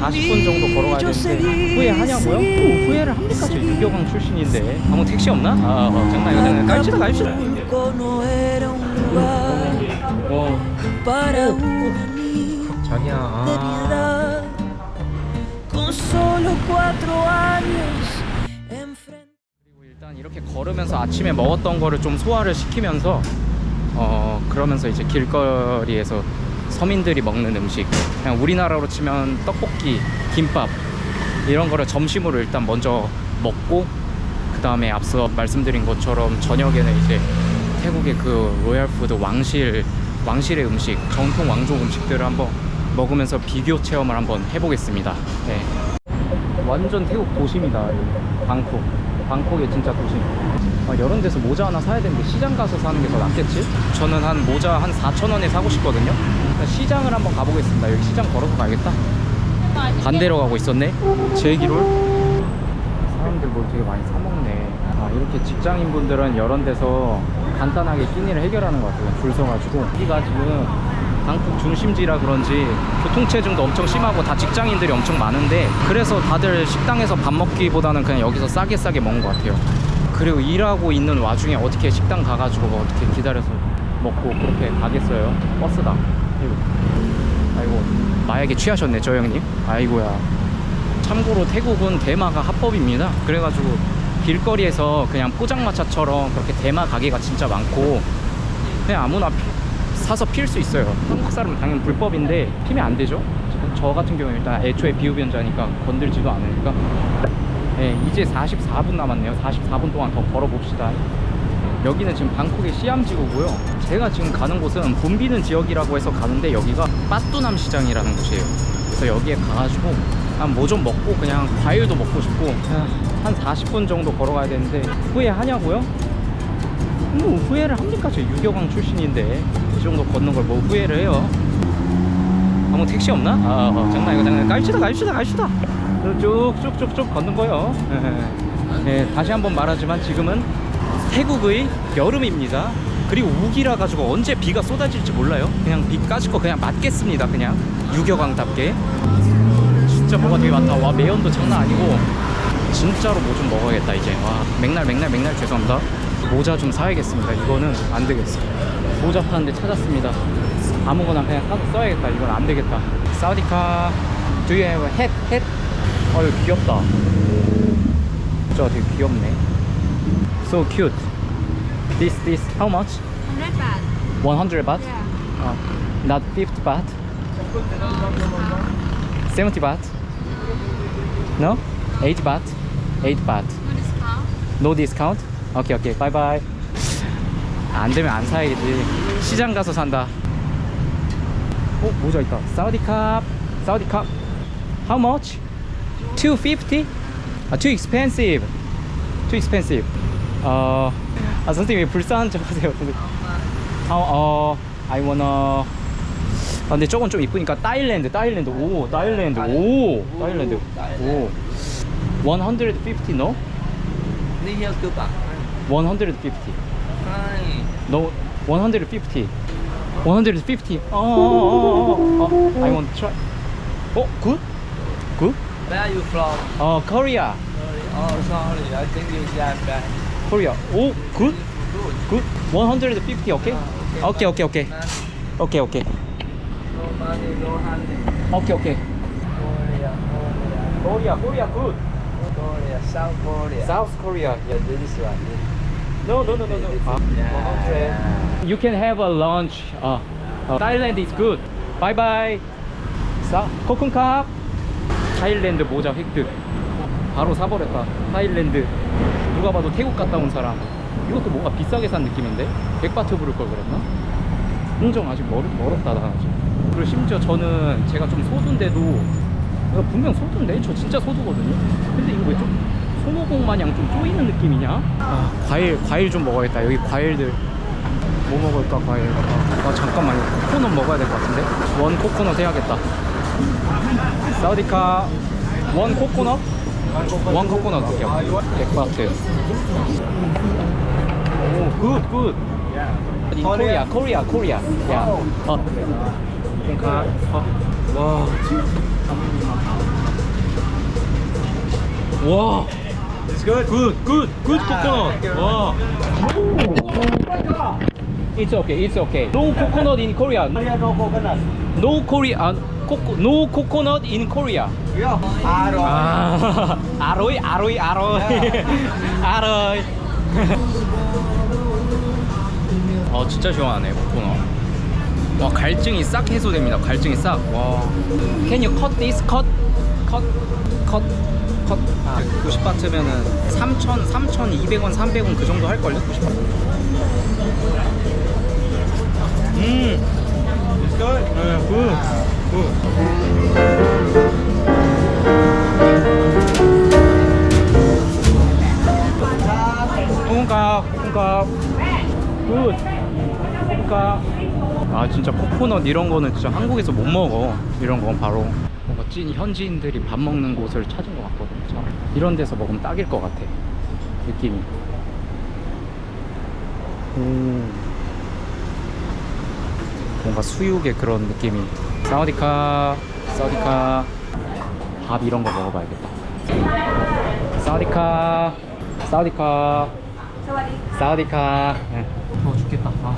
40분 정도 걸어가야 되는데 후회하냐고요? 뭐 후회를 합니까? 저 유교강 출신인데 아무 택시 없나? 아 어, 장난 어 para una niña 자기야. 그리고 일단 이렇게 걸으면서 아침에 먹었던 거를 좀 소화를 시키면서 어 그러면서 이제 길거리에서 서민들이 먹는 음식 그냥 우리나라로 치면 떡볶이, 김밥 이런 거를 점심으로 일단 먼저 먹고 그 다음에 앞서 말씀드린 것처럼 저녁에는 이제 태국의 그 로얄 푸드 왕실 왕실의 음식 정통 왕족 음식들을 한번 먹으면서 비교 체험을 한번 해보겠습니다. 네. 완전 태국 도심이다. 방콕 방콕의 진짜 도심 아, 이런 데서 모자 하나 사야 되는데 시장 가서 사는 게 더 낫겠지? 저는 한 모자 한 4,000원에 사고 싶거든요. 시장을 한번 가보겠습니다. 여기 시장 걸어서 가야겠다. 반대로 가고 있었네. 제기롤 사람들 뭘 되게 많이 사먹네. 아 이렇게 직장인분들은 이런 데서 간단하게 끼니를 해결하는 것 같아요. 줄 서가지고. 여기가 지금 방콕 중심지라 그런지 교통체증도 엄청 심하고 다 직장인들이 엄청 많은데 그래서 다들 식당에서 밥 먹기보다는 그냥 여기서 싸게 싸게 먹는 것 같아요 그리고 일하고 있는 와중에 어떻게 식당 가가지고 뭐 어떻게 기다려서 먹고 그렇게 가겠어요 버스다 아이고 마약에 취하셨네 저 형님 아이고야 참고로 태국은 대마가 합법입니다. 그래가지고 길거리에서 그냥 포장마차처럼 그렇게 대마 가게가 진짜 많고 그냥 아무나 피- 사서 필수 있어요. 한국 사람은 당연히 불법인데 피면 안 되죠. 저- 저 같은 경우는 일단 애초에 비흡연자니까 건들지도 않으니까. 네, 이제 44분 남았네요. 44분 동안 더 걸어봅시다. 여기는 지금 방콕의 시암지구고요. 제가 지금 가는 곳은 붐비는 지역이라고 해서 가는데 여기가 빠뚜남 시장이라는 곳이에요. 그래서 여기에 가가지고 한 뭐 좀 먹고 그냥 과일도 먹고 싶고 한 40분 정도 걸어가야 되는데 후회하냐고요? 뭐 후회를 합니까? 저 유교강 출신인데 이 정도 걷는 걸 뭐 후회를 해요? 아무 택시 없나? 아 어, 장난이고 장난 갑시다 갑시다 갑시다 쭉쭉쭉쭉 걷는 거요. 예, 예, 다시 한번 말하지만 지금은 태국의 여름입니다. 그리고 우기라 가지고 언제 비가 쏟아질지 몰라요. 그냥 비 까짓 거 그냥 맞겠습니다. 그냥 유교강답게. 진짜 뭐가 되게 많다. 와 매연도 장난 아니고 진짜로 뭐 좀 먹어야겠다 이제. 와 맥날 맥날 맥날 죄송합니다. 모자 좀 사야겠습니다. 이거는 안 되겠어. 모자 파는데 찾았습니다. 아무거나 그냥 써야겠다. 이건 안 되겠다. 사우디카 Do you have a hat? hat? 어 이거 귀엽다. 진짜 되게 귀엽네. So cute. This this how much? 100 baht. 100 baht? Yeah. Uh, not 50 baht? 70 baht? No? 8 baht? 8 baht. No discount. No discount? 오케이 오케이 바이바이 안 되면 안 사야지 시장 가서 산다 어 모자 있다 사우디캅 사우디캅 How much? 250? 아 too expensive too expensive 어, 아 선생님 왜 불쌍한 척 하세요 선생님 어, 어 I wanna 아 근데 저건 좀 이쁘니까 타일랜드 타일랜드 오 타일랜드 오 타일랜드 오 150 no? Đi theo cơ bản 150 Hai No, 150. 150. 어, 어, 어, 어, 어. I want to try. 어, good? Good? Where are you from? 어, Korea. Oh sorry I think you Japan Korea. 오, good? Good Good? 150, okay? 오케이, 오케이, 오케이. 오케이, 오케이. No money no honey 오케이, 오케이. Korea Korea Korea, Korea, good. Korea South Korea South Korea. Yeah this one No, no, no, no, no. 아, 100. You can have a lunch. 어, 어, Thailand is good. Bye bye. 사, 코쿤캅. 타일랜드 모자 획득. 바로 사버렸다. 타일랜드. 누가 봐도 태국 갔다 온 사람. 이것도 뭔가 비싸게 산 느낌인데? 백바트 부를 걸 그랬나? 흥정 아직 멀, 멀었다 나 아직. 그리고 심지어 저는 제가 좀 소두인데도 분명 소두인데? 저 진짜 소두거든요? 근데 이거 왜좀 손오공 마냥 좀 쪼이는 느낌이냐? 아 과일 과일 좀 먹어야겠다 여기 과일들 뭐 먹을까 과일 아, 아 잠깐만 이거 코코넛 먹어야 될 것 같은데 원 코코넛 해야겠다 사우디카 원 코코넛? 원 코코넛 오케이 오케이 백바트 오굿굿 In Korea, Korea, Korea. Yeah. 어. 콩카. 어. 와. 와. It's good. Good. Good. Good coconut. 와. It's okay. It's okay. No coconut in Korea. Korea no coconut. No Korea. coco, no coconut in Korea. Yeah. Aro. 아, 아로이, 아로이, 아로이. 아로이. 어, 진짜 시원하네, 코코넛. 와, 갈증이 싹 해소됩니다. 갈증이 싹. 와. Can you cut this? cut? cut? cut? cut? 아, 90바트면은 3,000, 3,200원, 300원 그 정도 할걸요? 90바트. 음. Good. 네, 굿. 굿. 콩가 콩가 굿 콩가 아 진짜 코코넛 이런 거는 진짜 한국에서 못 먹어 이런 건 바로 뭔가 찐 현지인들이 밥 먹는 곳을 찾은 것 같거든 참 이런 데서 먹으면 딱일 것 같아 느낌이 오 뭔가 수육의 그런 느낌이 사우디카 사우디카 밥 이런 거 먹어봐야겠다 사우디카 사우디카 사우디카 네. 어 죽겠다 아.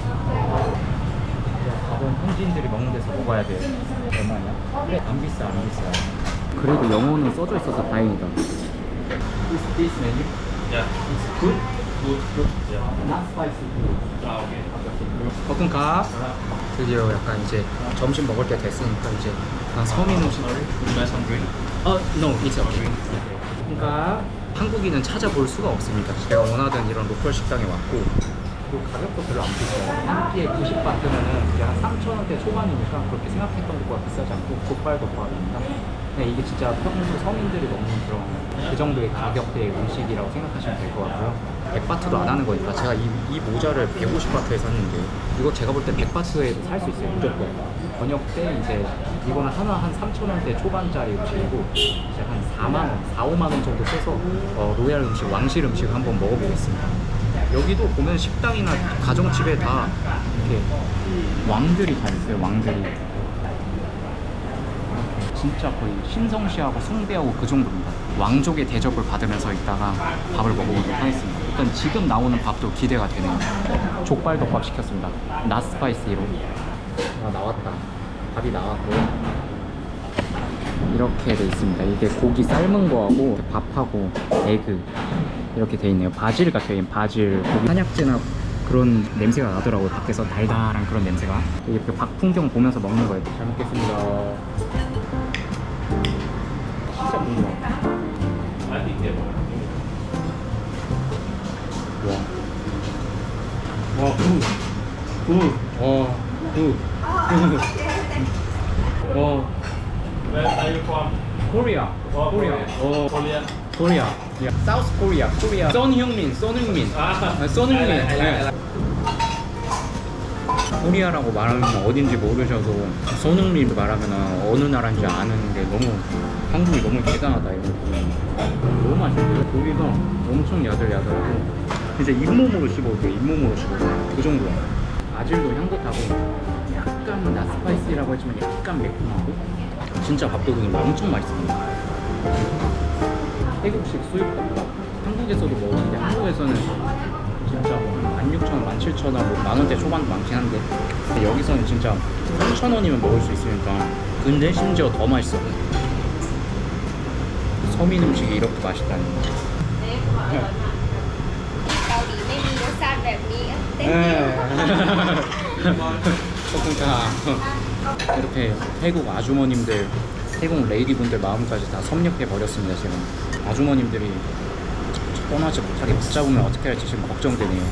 밥은 현지인들이 먹는 데서 먹어야 돼 얼마냐? 그래 안 비싸 안 비싸 그래도 영어는 써져 있어서 다행이다 Is this menu? Yeah. It's good? Good. Good? Yeah. Not spicy good Ah, okay. 볶음밥 드디어 약간 이제 점심 먹을 때 됐으니까 이제 아, 서민 drink? 어, no, it's okay. 그러니까 한국인은 찾아볼 수가 없습니다. 제가 원하던 이런 로컬 식당에 왔고 그리고 가격도 별로 안 비싸요. 한 끼에 90바트면은 그게 한 3,000원대 초반이니까 그렇게 생각했던 것보다 비싸지 않고 족발덮밥입니다. 네, 이게 진짜 평소 서민들이 먹는 그런 그 정도의 가격대의 음식이라고 생각하시면 될 것 같고요. 100바트도 안 하는 거니까 제가 이, 이 모자를 150바트에 샀는데 이거 제가 볼 때 100바트에도 살 수 있어요 무조건 번역 때 이제 이거는 하나 한 3,000원대 초반짜리 음식이고 이제 한 4만원, 4, 5만원 정도 써서 어, 로얄 음식, 왕실 음식을 한번 먹어보겠습니다 여기도 보면 식당이나 가정집에 다 이렇게 왕들이 다 있어요 왕들이 진짜 거의 신성시하고 숭배하고 그 정도입니다. 왕족의 대접을 받으면서 있다가 밥을 먹어보도록 하겠습니다. 일단 지금 나오는 밥도 기대가 되네요. 족발덮밥 시켰습니다. 나스파이시로. 아 나왔다. 밥이 나왔고 이렇게 돼 있습니다. 이게 고기 삶은 거하고 밥하고 에그 이렇게 돼 있네요. 바질 같아요. 이 바질 고기 한약재나 그런 냄새가 나더라고요. 밖에서 달달한 그런 냄새가. 이렇게 밖 풍경 보면서 먹는 거예요. 잘 먹겠습니다. 진짜 궁금하 굿. 와, Where are you from? 코리아. Oh, 코리아. 어, Korea. 코리아. 사우스 코리아. 코리아. 손흥민. Ah. 아, like, I like, I 네. 코리아라고 말하면 어딘지 모르셔도 손흥민 말하면 어느 나라인지 아는 게 너무 한국이 너무 대단하다 이거 너무 맛있는데요? 고기가 엄청 야들야들하고 이제 잇몸으로 씹어도 잇몸으로 씹어도 그 정도야. 아질도 향긋하고 약간 나스파이시라고 하지만 약간 매콤하고 진짜 밥도둑이 엄청 맛있습니다. 태국식 수육덮밥 한국에서도 먹었는데 한국에서는 진짜 뭐 16,000원, 17,000원, 뭐 만원대 초반도 많긴 한데 여기서는 진짜 3,000원이면 먹을 수 있으니까 근데 심지어 더 맛있어. 서민 음식이 이렇게 맛있다니. 네, มีรสชาติแบบนี้เต็ม 네. 그러니까 이렇게 태국 아주머님들 태국 레이디분들 마음까지 다 섭렵해 버렸습니다 지금 아주머님들이 떠나지 못하게 붙잡으면 어떻게 할지 지금 걱정되네요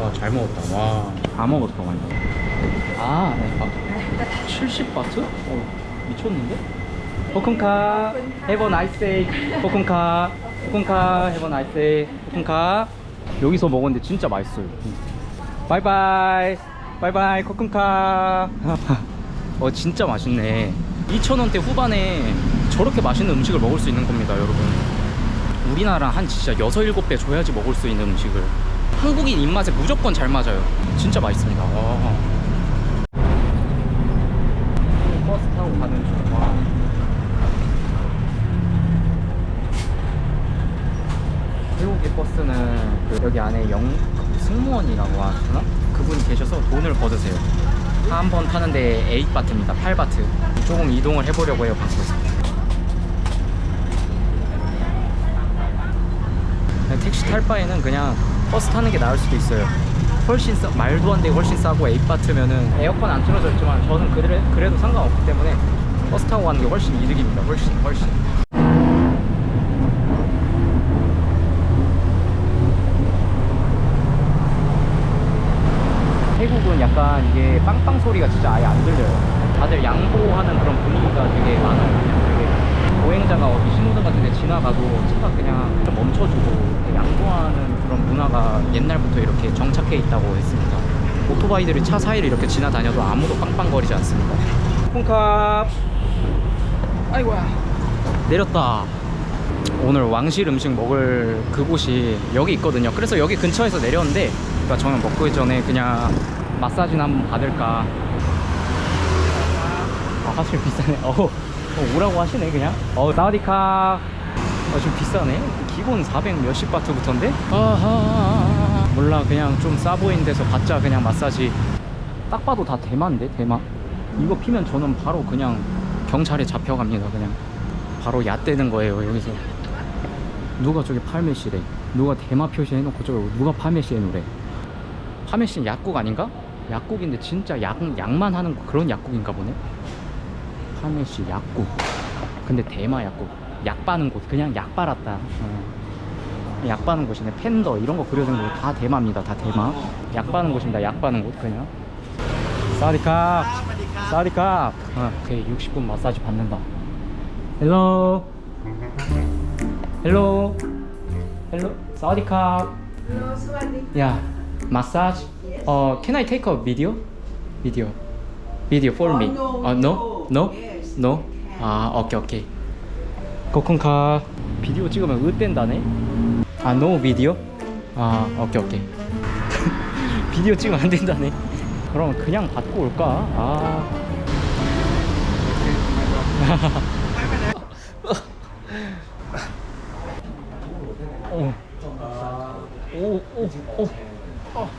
와잘 먹었다 와다 먹었다 완전 아 네. 아, 70바트? 어 미쳤는데? 호쿤카 nice day. 호쿤카 호쿤카 nice day. 호쿤카. 여기서 먹었는데 진짜 맛있어요. 바이바이. 바이바이 코쿤카. 어 진짜 맛있네. 2,000원대 후반에 저렇게 맛있는 음식을 먹을 수 있는 겁니다 여러분. 우리나라 한 진짜 6, 7배 줘야지 먹을 수 있는 음식을. 한국인 입맛에 무조건 잘 맞아요. 진짜 맛있습니다. 와. 타고 가는 중. 와. 태국의 버스는 그 여기 안에 영 승무원이라고 하시나? 그분이 계셔서 돈을 거두세요. 한 번 타는데 8바트입니다. 8바트. 조금 이동을 해보려고 해요, 방송에서. 택시 탈 바에는 그냥 버스 타는 게 나을 수도 있어요. 훨씬 싸, 말도 안 되게 훨씬 싸고 8바트면은 에어컨 안 틀어져 있지만 저는 그래, 그래도 상관없기 때문에 버스 타고 가는 게 훨씬 이득입니다. 훨씬, 훨씬. 태국은 약간 이게 빵빵 소리가 진짜 아예 안 들려요. 다들 양보하는 그런 분위기가 되게 많아요. 보행자가 어디 신호등 같은 데 지나가도 차가 그냥 좀 멈춰주고 양보하는 그런 문화가 옛날부터 이렇게 정착해 있다고 했습니다. 오토바이들이 차 사이를 이렇게 지나다녀도 아무도 빵빵거리지 않습니다. 콩캅 아이고야. 내렸다. 오늘 왕실 음식 먹을 그곳이 여기 있거든요. 그래서 여기 근처에서 내렸는데 그러니까 저는 먹기 전에 그냥 마사지나 한번 받을까. 아 사실 비싸네. 어, 어 오라고 하시네 그냥? 어 사와디카. 어, 좀 비싸네. 기본 400 몇십 바트부터인데? 아하. 몰라 그냥 좀 싸 보이는 데서 받자 그냥 마사지. 딱 봐도 다 대만인데 대마 이거 피면 저는 바로 그냥 경찰에 잡혀갑니다 그냥. 바로 얕대는 거예요 여기서. 누가 저기 팔메시래? 누가 대마 표시해놓고 저기 누가 팔메시 해놓으래? 팔메시는 약국 아닌가? 약국인데 진짜 약, 약만 하는 거 그런 약국인가 보네 팔메시 약국. 근데 대마 약국. 약 바는 곳. 그냥 약 빨았다. 어. 약 바는 곳이네. 팬더 이런 거 그려진 거 다 대마입니다. 다 대마. 약 바는 곳입니다. 약 바는 곳. 그냥. 사디캅 사디캅 어, 오케이. 60분 마사지 받는다. 헬로. 헬로. 헬로. 사디캅 야 마사지. 어 can I take a video? Video. Video for me. 어 no no? no 아 오케이 오케이. 코쿤카 비디오 찍으면 으뗀다네? 아 no 비디오? 아 오케이 오케이. 비디오 찍으면 안 된다네. 그럼 그냥 받고 올까? 아. 오. 오, 오, 오. 어.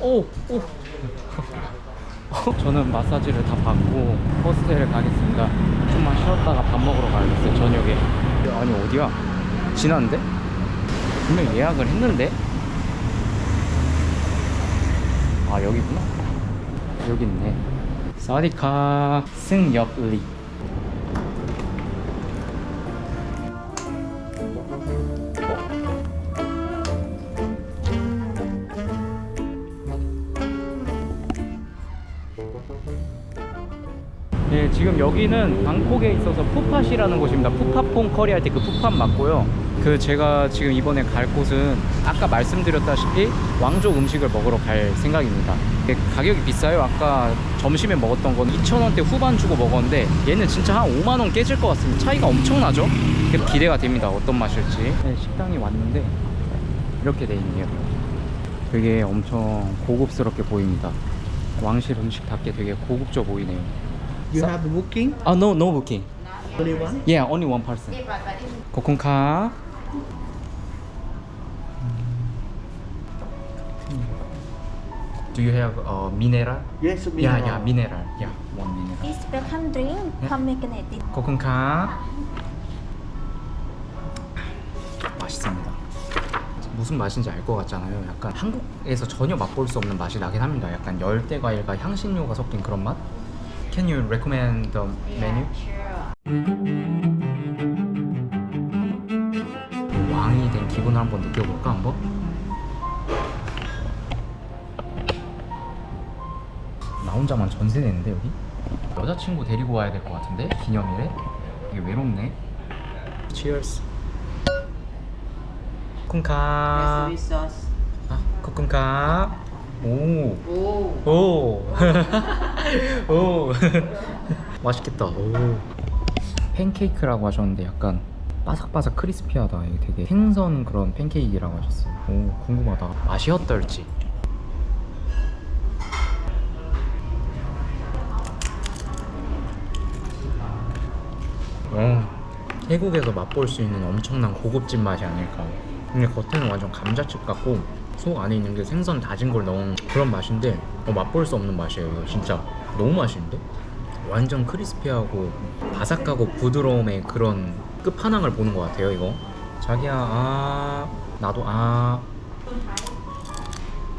오, 오. 저는 마사지를 다 받고 호스텔에 가겠습니다. 좀만 쉬었다가 밥 먹으러 가야겠어요, 저녁에. 아니, 어디야? 지났는데? 분명 예약을 했는데? 아, 여기구나. 여기 있네. 사디카 승엽리. 지금 여기는 방콕에 있어서 푸팟이라는 곳입니다. 푸팟퐁 커리 할 때 그 푸팟 맞고요. 그 제가 지금 이번에 갈 곳은 아까 말씀드렸다시피 왕족 음식을 먹으러 갈 생각입니다. 가격이 비싸요. 아까 점심에 먹었던 건 2,000원대 후반 주고 먹었는데 얘는 진짜 한 5만 원 깨질 것 같습니다. 차이가 엄청나죠? 기대가 됩니다. 어떤 맛일지. 네, 식당이 왔는데 이렇게 돼 있네요. 되게 엄청 고급스럽게 보입니다. 왕실 음식답게 되게 고급져 보이네요. You have the booking? 아, no, no booking. Only one? Yeah, only one person. 고쿤카. Do you have uh, mineral? Yes, Yeah, yeah, mineral. Yeah, one mineral. It's welcome drink. Come make an edit. 고쿤카. 맛있습니다. 무슨 맛인지 알 것 같잖아요. 약간 한국에서 전혀 맛볼 수 없는 맛이 나긴 합니다. 약간 열대 과일과 향신료가 섞인 그런 맛. Can you recommend the menu? 왕이 된 기분을 한번 느껴볼까 한번? 나 혼자만 전세 내는데 여기? 여자친구 데리고 와야 될 것 같은데 기념일에 이게 외롭네. Cheers. 쿵카. 아, 코쿤카. 오. 오. 오. 오. 맛있겠다. 오. 팬케이크라고 하셨는데 약간 바삭바삭 크리스피하다. 이게 되게 생선 그런 팬케이크라고 하셨어요. 오 궁금하다. 맛이 어떨지. 어 태국에서 맛볼 수 있는 엄청난 고급진 맛이 아닐까. 근데 겉에는 완전 감자칩 같고 속 안에 있는 게 생선 다진 걸 넣은 그런 맛인데 어, 맛볼 수 없는 맛이에요. 이거 진짜 너무 맛있는데? 완전 크리스피하고 바삭하고 부드러움의 그런 끝판왕을 보는 것 같아요. 이거. 자기야, 아 나도 아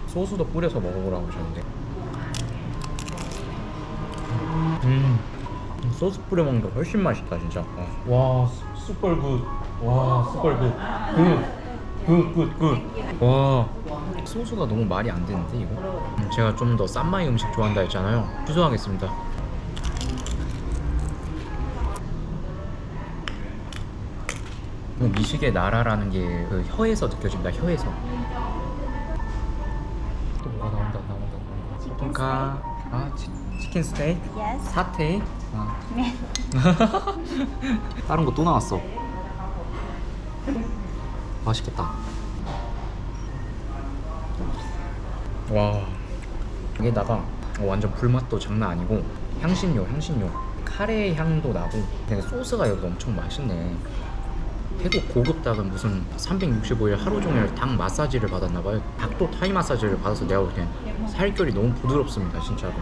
소스도 뿌려서 먹어보라고 하셨는데. 음. 소스 뿌려 먹는 게 훨씬 맛있다 진짜. 어. 와 슈퍼 굿. 와 슈퍼 굿. 굿. 굿, 굿, 굿. 와 소스가 너무 말이 안 되는데 이거. 음, 제가 좀 더 싼 마이 음식 좋아한다 했잖아요. 취소하겠습니다. 그 미식의 나라라는 게 그 혀에서 느껴집니다. 혀에서. 또 뭐가 나온다, 나온다, 나온다. 아 치, 치킨 스테이크, Yes. 사태. 아. 다른 거 또 나왔어. 맛있겠다. 와. 여기다가 완전 불맛도 장난 아니고 향신료, 향신료. 카레 향도 나고 근데 소스가 여기 엄청 맛있네. 태국 고급 닭은 무슨 365일 하루 종일 닭 마사지를 받았나 봐요. 닭도 타이 마사지를 받아서 내가 볼땐 살결이 너무 부드럽습니다, 진짜로.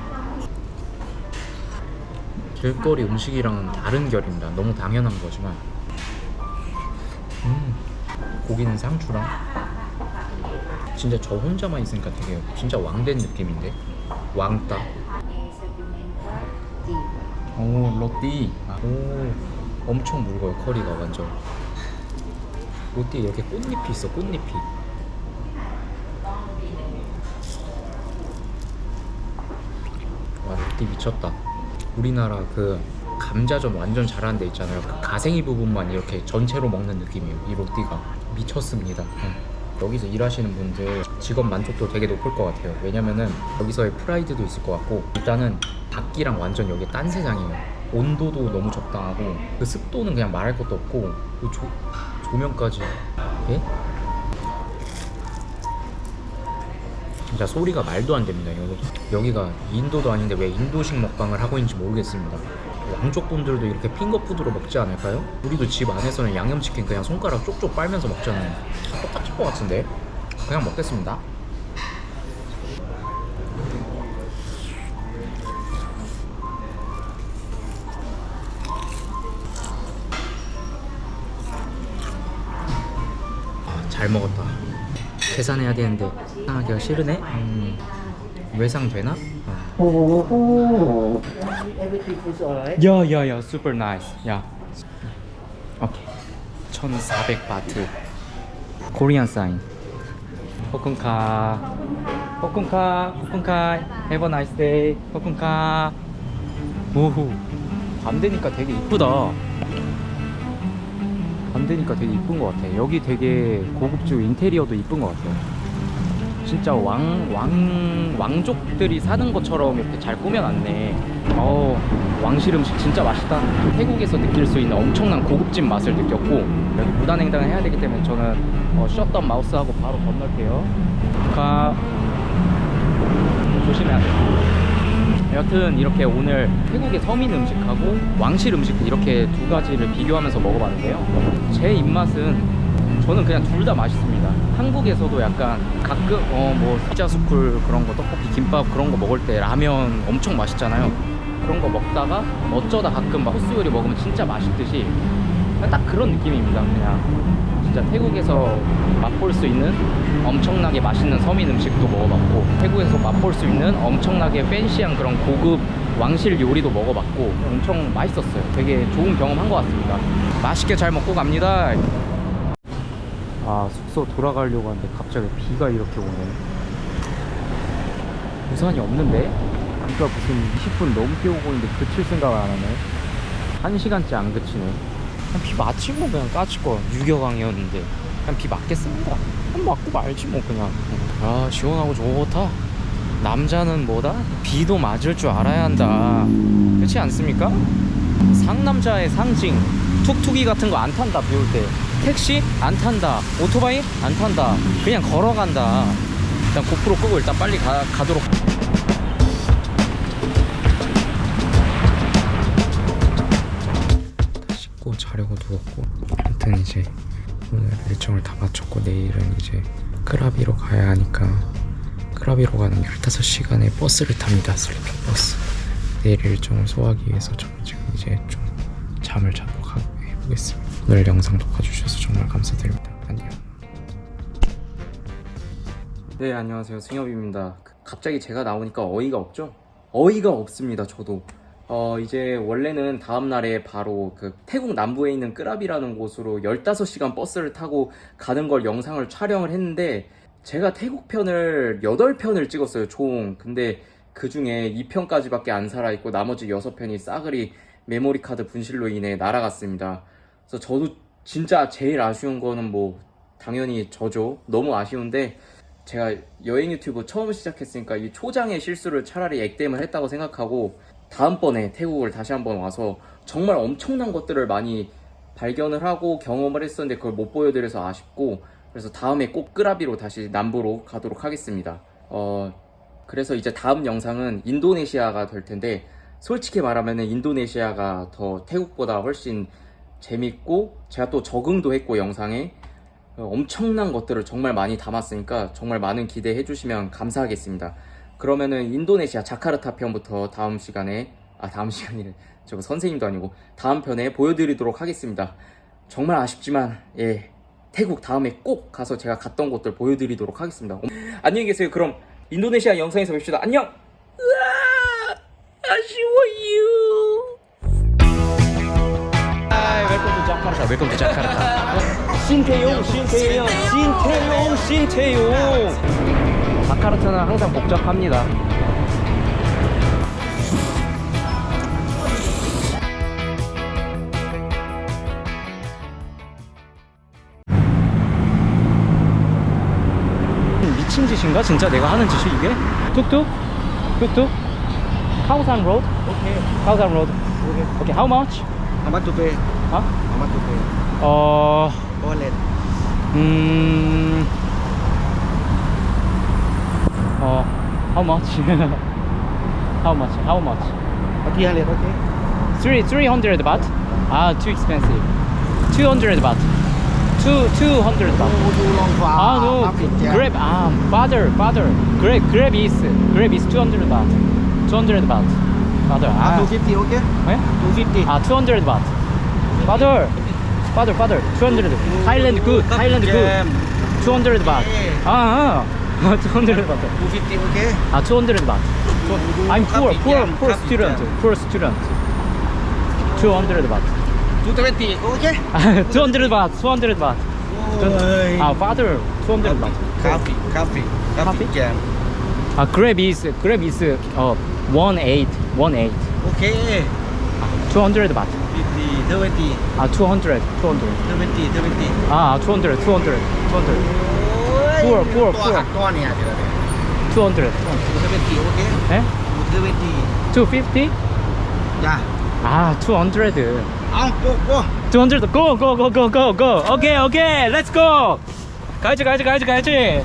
길거리 음식이랑은 다른 결입니다. 너무 당연한 거지만. 음, 고기는 상추랑. 진짜 저 혼자만 있으니까 되게 진짜 왕된 느낌인데. 왕따. 오, 로띠. 아, 오, 엄청 묽어요, 커리가 완전. 로띠에 이렇게 꽃잎이 있어, 꽃잎이. 와, 로띠 미쳤다. 우리나라 그 감자전 완전 잘하는 데 있잖아요. 그 가생이 부분만 이렇게 전체로 먹는 느낌이에요. 이 로띠가 미쳤습니다. 응. 여기서 일하시는 분들 직업 만족도 되게 높을 것 같아요. 왜냐면은 여기서의 프라이드도 있을 것 같고 일단은 밖이랑 완전 여기 딴 세상이에요. 온도도 너무 적당하고 그 습도는 그냥 말할 것도 없고 그 조, 조명까지 예? 진짜 소리가 말도 안 됩니다. 여기, 여기가 인도도 아닌데 왜 인도식 먹방을 하고 있는지 모르겠습니다. 왕족 분들도 이렇게 핑거푸드로 먹지 않을까요? 우리도 집 안에서는 양념치킨 그냥 손가락 쪽쪽 빨면서 먹잖아요. 똑같을 것 같은데? 그냥 먹겠습니다. 아, 잘 먹었다. 계산해야 되는데 계산하기가 싫으네. 음, 외상 되나? 어. Everything is alright. 야야야 super nice. 야 오케이 1400 바트. 코리안 사인 포쿤카. 포쿤카 포쿤카. Have a nice day. 포쿤카. 오호 밤 되니까 되게 이쁘다. 밤 되니까 되게 이쁜 것 같아. 여기 되게 고급지고 인테리어도 이쁜 것 같아 진짜 왕, 왕, 왕족들이 사는 것처럼 이렇게 잘 꾸며놨네. 어, 왕실 음식 진짜 맛있다. 태국에서 느낄 수 있는 엄청난 고급진 맛을 느꼈고, 여기 무단횡단을 해야 되기 때문에 저는 어, 셧다운 마우스하고 바로 건널게요. 가, 조심해야 돼요. 여튼 이렇게 오늘 태국의 서민 음식하고 왕실 음식 이렇게 두 가지를 비교하면서 먹어봤는데요. 제 입맛은 저는 그냥 둘 다 맛있습니다. 한국에서도 약간 가끔 어뭐 피자스쿨 그런 거 떡볶이 김밥 그런 거 먹을 때 라면 엄청 맛있잖아요. 그런 거 먹다가 어쩌다 가끔 막 코스 요리 먹으면 진짜 맛있듯이 딱 그런 느낌입니다. 그냥 진짜 태국에서 맛볼 수 있는 엄청나게 맛있는 서민 음식도 먹어봤고 태국에서 맛볼 수 있는 엄청나게 팬시한 그런 고급 왕실 요리도 먹어봤고 엄청 맛있었어요. 되게 좋은 경험 한 것 같습니다. 맛있게 잘 먹고 갑니다. 아 숙소 돌아가려고 하는데 갑자기 비가 이렇게 오네. 우산이 없는데? 비가 무슨 20분 넘게 오고 있는데 그칠 생각을 안 하네. 한 시간째 안 그치네. 그냥 비 맞히고 그냥 까칠 거 유격강이었는데 그냥 비 맞겠습니다. 맞고 말지 뭐 그냥. 아 시원하고 좋다. 남자는 뭐다? 비도 맞을 줄 알아야 한다. 그렇지 않습니까? 상남자의 상징. 툭툭이 같은 거 안 탄다 비올 때 택시 안 탄다 오토바이 안 탄다 그냥 걸어간다. 일단 고프로 끄고 일단 빨리 가, 가도록. 씻고 자려고 누웠고 아무튼 이제 오늘 일정을 다 마쳤고 내일은 이제 끄라비로 가야 하니까 끄라비로 가는 15시간의 버스를 탑니다 슬리핑 버스. 내일 일정을 소화하기 위해서 저는 지금 이제 좀 잠을 자도록 하- 해보겠습니다 오늘 영상도 봐주셔서 정말 감사드립니다. 안녕. 네 안녕하세요. 승엽입니다. 갑자기 제가 나오니까 어이가 없죠? 어이가 없습니다 저도. 어 이제 원래는 다음날에 바로 그 태국 남부에 있는 끄라비라는 곳으로 15시간 버스를 타고 가는 걸 영상을 촬영을 했는데 제가 태국 편을 8편을 찍었어요 총. 근데 그 중에 2편까지밖에 안 살아있고 나머지 6편이 싸그리 메모리 카드 분실로 인해 날아갔습니다 그래서 저도 진짜 제일 아쉬운 거는 뭐 당연히 저죠 너무 아쉬운데 제가 여행 유튜브 처음 시작했으니까 이 초장의 실수를 차라리 액땜을 했다고 생각하고 다음번에 태국을 다시 한번 와서 정말 엄청난 것들을 많이 발견을 하고 경험을 했었는데 그걸 못 보여드려서 아쉽고 그래서 다음에 꼭 끄라비로 다시 남부로 가도록 하겠습니다. 어, 그래서 이제 다음 영상은 인도네시아가 될 텐데 솔직히 말하면 인도네시아가 더 태국보다 훨씬 재밌고 제가 또 적응도 했고 영상에 어, 엄청난 것들을 정말 많이 담았으니까 정말 많은 기대해 주시면 감사하겠습니다. 그러면은 인도네시아 자카르타 편부터 다음 시간에 아 다음 시간이래 저거 선생님도 아니고 다음 편에 보여드리도록 하겠습니다. 정말 아쉽지만 예 태국 다음에 꼭 가서 제가 갔던 곳들 보여드리도록 하겠습니다. 어, 안녕히 계세요. 그럼 인도네시아 영상에서 뵙시다. 안녕. 아쉬워요. Hi, welcome to Jakarta. Welcome to Jakarta. 신태용, 신태용, 신태용, 신태용. 자카르타는 항상 복잡합니다. 미친 짓인가? 진짜 내가 하는 짓이 이게? 툭툭? 툭툭? 카오산 로드? 오케이. 카오산 로드. 오케이. 오케이. How much? how much to pay? Huh? How much to pay? Uh, Wallet. Mm, uh, how much? how much? How much? 300, okay. Three, 300 baht? Ah, too expensive. 200 baht. Two, 200 baht. Ah, no. Grab, ah, father, father. Grab, grab is, grab is 200 baht. 200 baht. Father, Ah, ah. 250, okay? 예? 250. 아, 200 baht. Father, father, father. 200. Thailand good, Thailand good. 200 baht. 아, 아. 200 baht. 250, okay? 아, 200 baht. I'm poor, poor, poor student, poor student. 200 baht. 220, okay? 200 baht, 200 baht. 아, father, 200 baht. Coffee, coffee, Coffee? coffee. 아, Grab is, Grab is, 어, 18, 18. Okay. 200 baht. 50, 70, 아, 200, 200. 70, 70. 아, 200, 200, 200. Ôi, Poor, poor, to poor. hạt to nè, chị ơi. 200. 270, okay? 예? 270. 250? Dạ. 아, 200. Ông, cô, cô. 200. Go, go, go, go, go, go. 오케이, 오케이. Go. 가야지, 가야지, 가야지, 가야지.